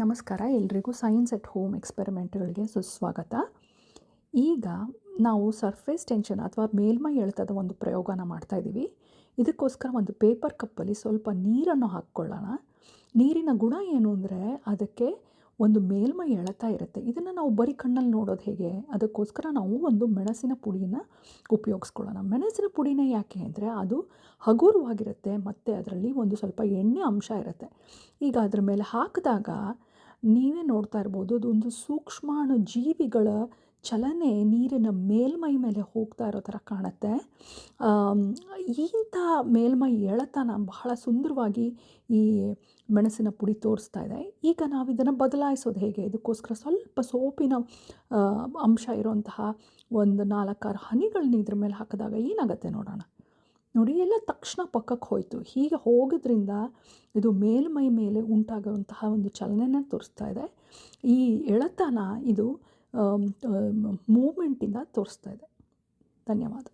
ನಮಸ್ಕಾರ, ಎಲ್ರಿಗೂ science at home ಎಕ್ಸ್ಪೆರಿಮೆಂಟ್ಗಳಿಗೆ ಸುಸ್ವಾಗತ. ಈಗ ನಾವು ಸರ್ಫೇಸ್ ಟೆನ್ಷನ್ ಅಥವಾ ಮೇಲ್ಮೈ ಎಳೆತದ ಒಂದು ಪ್ರಯೋಗನ ಮಾಡ್ತಾ ಇದ್ದೀವಿ. ಇದಕ್ಕೋಸ್ಕರ ಒಂದು ಪೇಪರ್ ಕಪ್ಪಲ್ಲಿ ಸ್ವಲ್ಪ ನೀರನ್ನು ಹಾಕ್ಕೊಳ್ಳೋಣ. ನೀರಿನ ಗುಣ ಏನು ಅಂದರೆ ಅದಕ್ಕೆ ಒಂದು ಮೇಲ್ಮೈ ಎಳೆತ ಇರುತ್ತೆ. ಇದನ್ನು ನಾವು ಬರೀ ಕಣ್ಣಲ್ಲಿ ನೋಡೋದು ಹೇಗೆ? ಅದಕ್ಕೋಸ್ಕರ ನಾವು ಒಂದು ಮೆಣಸಿನ ಪುಡಿನ ಉಪಯೋಗಿಸ್ಕೊಳ್ಳೋಣ. ಮೆಣಸಿನ ಪುಡಿನೇ ಯಾಕೆ ಅಂದರೆ ಅದು ಹಗುರವಾಗಿರುತ್ತೆ, ಮತ್ತು ಅದರಲ್ಲಿ ಒಂದು ಸ್ವಲ್ಪ ಎಣ್ಣೆ ಅಂಶ ಇರುತ್ತೆ. ಈಗ ಅದ್ರ ಮೇಲೆ ಹಾಕಿದಾಗ ನೀವೇ ನೋಡ್ತಾ ಇರ್ಬೋದು ಅದೊಂದು ಸೂಕ್ಷ್ಮಾಣು ಜೀವಿಗಳ ಚಲನೆ ನೀರಿನ ಮೇಲ್ಮೈ ಮೇಲೆ ಹೋಗ್ತಾ ಇರೋ ಥರ ಕಾಣುತ್ತೆ. ಇಂಥ ಮೇಲ್ಮೈ ಎಳೆತನ ಬಹಳ ಸುಂದರವಾಗಿ ಈ ಮೆಣಸಿನ ಪುಡಿ ತೋರಿಸ್ತಾ ಇದೆ. ಈಗ ನಾವು ಇದನ್ನು ಬದಲಾಯಿಸೋದು ಹೇಗೆ? ಇದಕ್ಕೋಸ್ಕರ ಸ್ವಲ್ಪ ಸೋಪಿನ ಅಂಶ ಇರುವಂತಹ ಒಂದು ನಾಲ್ಕಾರು ಹನಿಗಳನ್ನ ಇದ್ರ ಮೇಲೆ ಹಾಕಿದಾಗ ಏನಾಗುತ್ತೆ ನೋಡೋಣ. ನೋಡಿ, ಎಲ್ಲ ತಕ್ಷಣ ಪಕ್ಕಕ್ಕೆ ಹೋಯಿತು. ಹೀಗೆ ಹೋಗೋದ್ರಿಂದ ಇದು ಮೇಲ್ಮೈ ಮೇಲೆ ಉಂಟಾಗುವಂತಹ ಒಂದು ಚಲನೆಯನ್ನು ತೋರಿಸ್ತಾ ಇದೆ. ಈ ಎಳೆತನ ಇದು ಮೂಮೆಂಟಿಂದ ತೋರಿಸ್ತಾ ಇದೆ. ಧನ್ಯವಾದ.